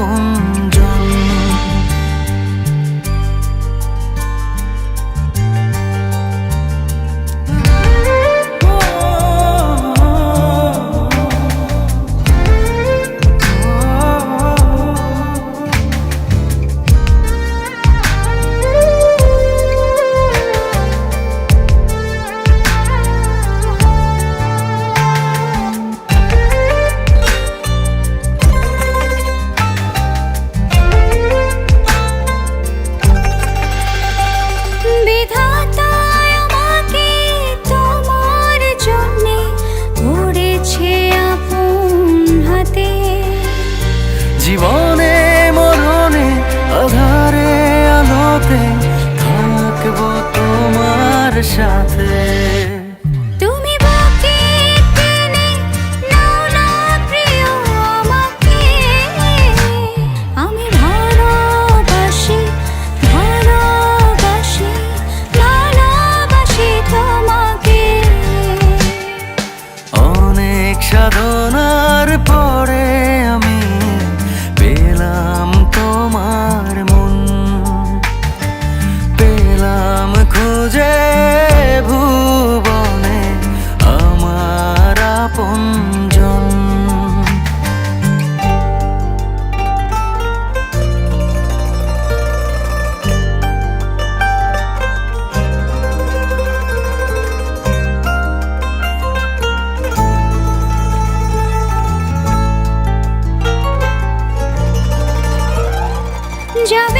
con সাথে আপনজন যাবে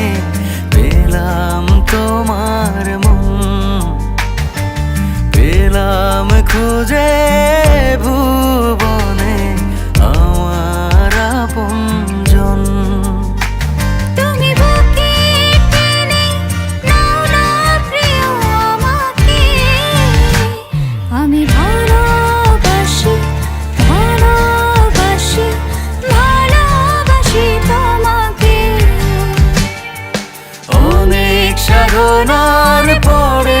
খুঁজে ভুবনে আমার আপনজন আমি ভালোবাসি ভালোবাসি ভালোবাসি তোমাকে। অনেক সাধনার পরে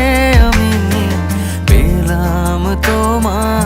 romance.